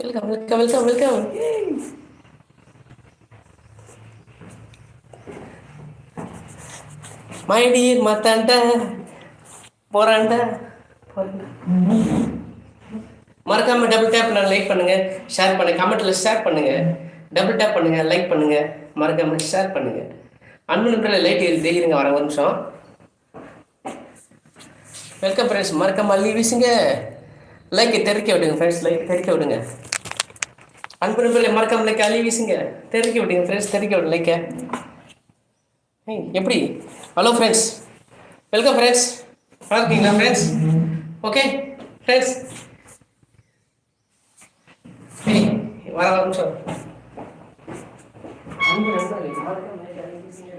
Welcome welcome welcome welcome my dear மத்தாண்ட போறாண்ட போறாண்ட. மறக்காம டபுள் டேப் நான் லைக் பண்ணுங்க ஷேர் பண்ணுங்க கமெண்ட்ல ஷேர் பண்ணுங்க. டபுள் டேப் பண்ணுங்க லைக் பண்ணுங்க மறக்காம ஷேர் பண்ணுங்க. அன்பு நண்பர்களே லைட் எரியுது வர ஒரு நிமிஷம். வெல்கம் ஃப்ரெண்ட்ஸ் மறக்காம அள்ளி வீசுங்க. லைக்கை தெரிக்க விடுங்க ஃப்ரெண்ட்ஸ் லைக் தெரிக்க விடுங்க. அன்பு நண்பர்களே மறக்காம லைக் அள்ளி வீசுங்க. தெரிவிக்க விடுங்க ஃப்ரெண்ட்ஸ் தெரிவிக்க விடுங்க லைக்க எப்படி? ஹலோ ஃப்ரெண்ட்ஸ் வெல்கம் ஃப்ரெண்ட்ஸ் நல்லா இருக்கீங்களா ஃப்ரெண்ட்ஸ் ஓகே ஃப்ரெண்ட்ஸ் வர வர நிமிஷம். அன்பு நண்பர்களே மறக்காம like அள்ளி வீசுங்க.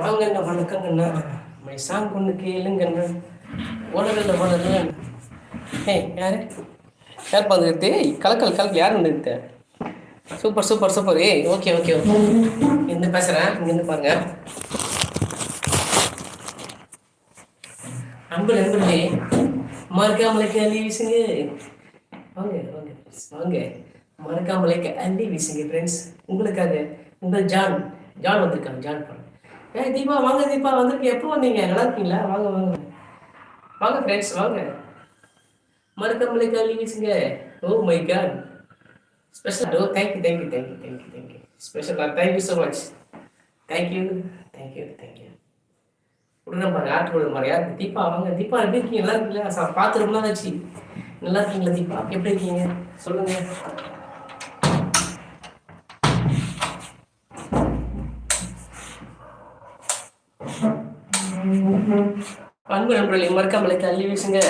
வாங்கண்ணா வணக்கங்கண்ணா. மை சாங் ஒன்று கேளுங்கண்ணா. உலகில் வளருங்க ஏ யாரு? யார் பார்த்துக்கிறது கலக்கல் கலக்கல். யார் நிறுத்த சூப்பர் சூப்பர் சூப்பர். ஏய் ஓகே ஓகே ஓகே. இருந்து பேசுகிறேன் இங்கேருந்து பாருங்க. அன்பு நண்பர்களே மறக்காமலைக்கு அள்ளி வீசுங்க. வாங்க வாங்க வாங்க. மறக்காமலைக்கு அள்ளி வீசுங்க ஃப்ரெண்ட்ஸ் உங்களுக்காக உங்கள் ஜான். ஜான் வந்திருக்காங்க ஜான் பாருங்க ஏ தீபா வாங்க தீபா வந்திருக்கு எப்போ வந்தீங்க? நல்லா இருக்கீங்களா? வாங்க வாங்க. வாங்க ஃப்ரெண்ட்ஸ் வாங்க. மறக்காமலைக்கு கல்வி வீசுங்க ஓ my god special oh thank you thank you thank you thank you thank you special thank you so much thank you thank you thank you விடுற மாதிரி ஆட்டு விடுற மாதிரி யார்? தீபா வாங்க. தீபா எப்படி இருக்கீங்க? நல்லா இருக்கீங்களா? சா பார்த்து ரொம்ப நாள் ஆச்சு. நல்லா இருக்கீங்களா தீபா? எப்படி இருக்கீங்க? சொல்லுங்க. அன்பு நண்பர்களே மறக்காமலை தள்ளி வீசுங்க.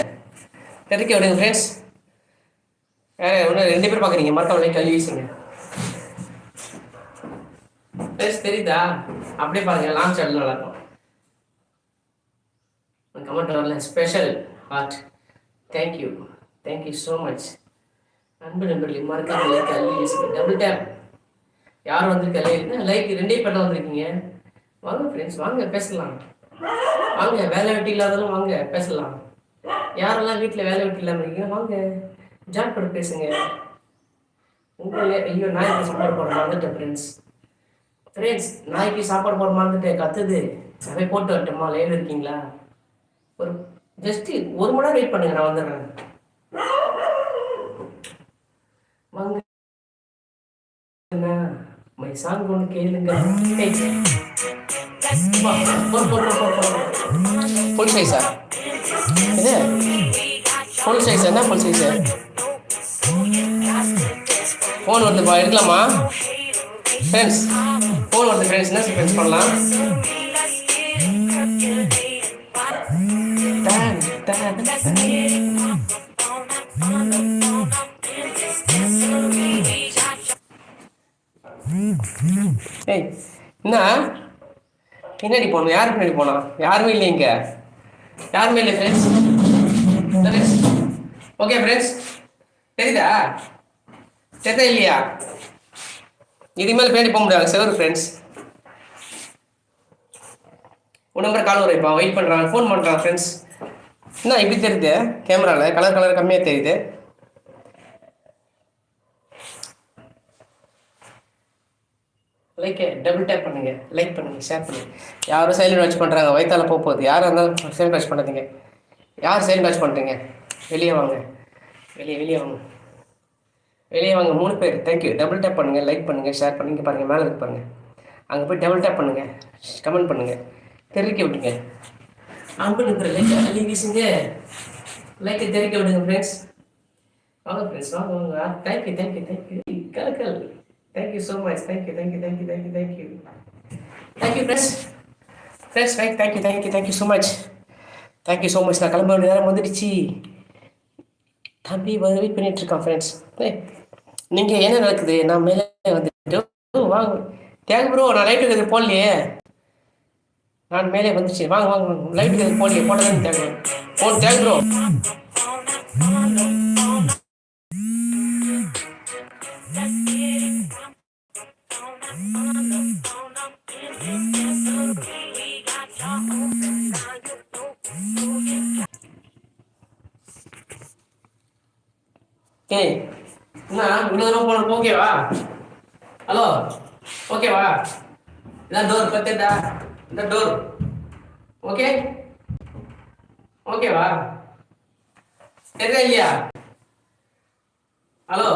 தெரிக்க விடுங்க ஃப்ரெண்ட்ஸ் வேற ஒன்று ரெண்டு பேர் பார்க்குறீங்க. மறக்காமலை தள்ளி வீசுங்க. ஃப்ரெண்ட்ஸ் தெரியுதா? அப்படியே பாருங்க லாங் ஷாட் நல்லா இருக்கும். கமெண்ட் வரல. Special heart thank you thank you so much அன்பு நண்பர்களே மறக்காமலை தள்ளி வீசுங்க. டபுள் டேப் யார் வந்திருக்கா? லைக் ரெண்டே பேர் தான் வந்திருக்கீங்க. வாங்க ஃப்ரெண்ட்ஸ் வாங்க பேசலாம். வாங்க வேலை வெட்டி இல்லாதாலும் வாங்க பேசலாம். யாரெல்லாம் வீட்டில் வேலை வெட்டி இல்லாமல் இருக்கீங்க வாங்க ஜாப் கூட பேசுங்க. உங்களே ஐயோ நாய்க்கு சாப்பாடு போட மறந்துட்டேன் ஃப்ரெண்ட்ஸ் ஃப்ரெண்ட்ஸ் நாய்க்கு சாப்பாடு போட மறந்துட்டேன் கத்துது. சபை போட்டு வரட்டுமா லைவ் இருக்கீங்களா? ஒரு ஜஸ்ட் ஒரு மணி நேரம் வெயிட் பண்ணுங்க நான் வந்துடுறேன். வாங்க. என்ன? மை சாங் ஒன்று கேளுங்க ஃபுல் சைஸா இது ஃபுல் சைஸ் என்ன ஃபுல் சைஸு ஃபோன் வருதுப்பா எடுக்கலாமா? ஃப்ரெண்ட்ஸ் ஃபோன் வருது ஃப்ரெண்ட்ஸ் என்ன ஃப்ரெண்ட்ஸ் பண்ணலாம்? டான், டான், என்ன? பின்னாடி போகணும். யார் பின்னாடி போனா? யாருமே இல்லை இங்க. யாருமே இல்லை ஃப்ரெண்ட்ஸ் ஓகே ஃப்ரெண்ட்ஸ் தெரியுதா? தெரியுதா இல்லையா? இதுக்கு மேலே பின்னாடி போக முடியாது. சார் ஃப்ரெண்ட்ஸ் உன் நம்பர் கால் வரைப்பா வெயிட் பண்ணுறான் ஃபோன் பண்ணுறான் ஃப்ரெண்ட்ஸ் என்ன இப்படி தெரியுது? கேமராவில் கலர் கலர் கம்மியாக தெரியுது. லைக் டபுள் டேப் பண்ணுங்க லைக் பண்ணுங்க ஷேர் பண்ணுங்க. யாரும் சைலண்ட் வாட்ச் பண்ணுறாங்க வயிற்றால போக போகுது. யாராக இருந்தாலும் சைலண்ட் வாட்ச் பண்ணாதீங்க. யார் சைலண்ட் வாட்ச் பண்ணுறீங்க வெளியே வாங்க. வெளியே வெளியே வாங்க. வெளியே வாங்க மூணு பேர். தேங்க்யூ டபுள் டேப் பண்ணுங்க லைக் பண்ணுங்க ஷேர் பண்ணுங்க. பாருங்க மேலே இருக்கு பாருங்க. அங்கே போய் டபுள் டேப் பண்ணுங்க. கமெண்ட் பண்ணுங்க. தெரிவிக்க விட்டுங்க அன்பு இருக்கிற லைக் அள்ளி வீசுங்க. லைக்கை தெரிவிக்க விடுங்க ஃப்ரெண்ட்ஸ் வாங்க ஃப்ரெண்ட்ஸ் வாங்க வாங்க. Thank you thank you thank you Kalakkal. Thank you so much thank you thank you thank you thank you right? Thank you, thank right thank you. Thank you so much you so much நான் கிளம்ப வேண்டிய நேரம் வந்துடுச்சு. தம்பி wait பண்ணிட்டு இருக்கான் friends நீங்கள் என்ன நடக்குது? நான் மேலே வந்துட்டு வாங்க. தேங்க் ப்ரோ நான் லைட்டுக்கு கதை போடலையே. நான் மேலே வந்துச்சு. வாங்க வாங்க வாங்க. லைட்டுக்கு அது போடலையே. போட்டதான் thank bro oh thank bro ஏய் என்ன இவ்வளோ தூரம் போன ஓகேவா ஹலோ ஓகேவா இதான் டோர் பத்தேடா இந்த டோர் ஓகே? ஓகேவா தெரியுதா இல்லையா? ஹலோ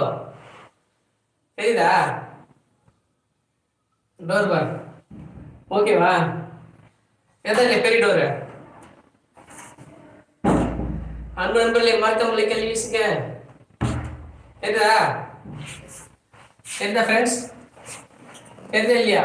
தெரியுதா? டோர் பார். ஓகேவா எதா இல்லை பெரிய டோரு அன்பு நண்பர்களே மறக்காமலை கல்வி என்ன? என்ன ஃப்ரெண்ட்ஸ் என்ன இல்லையா?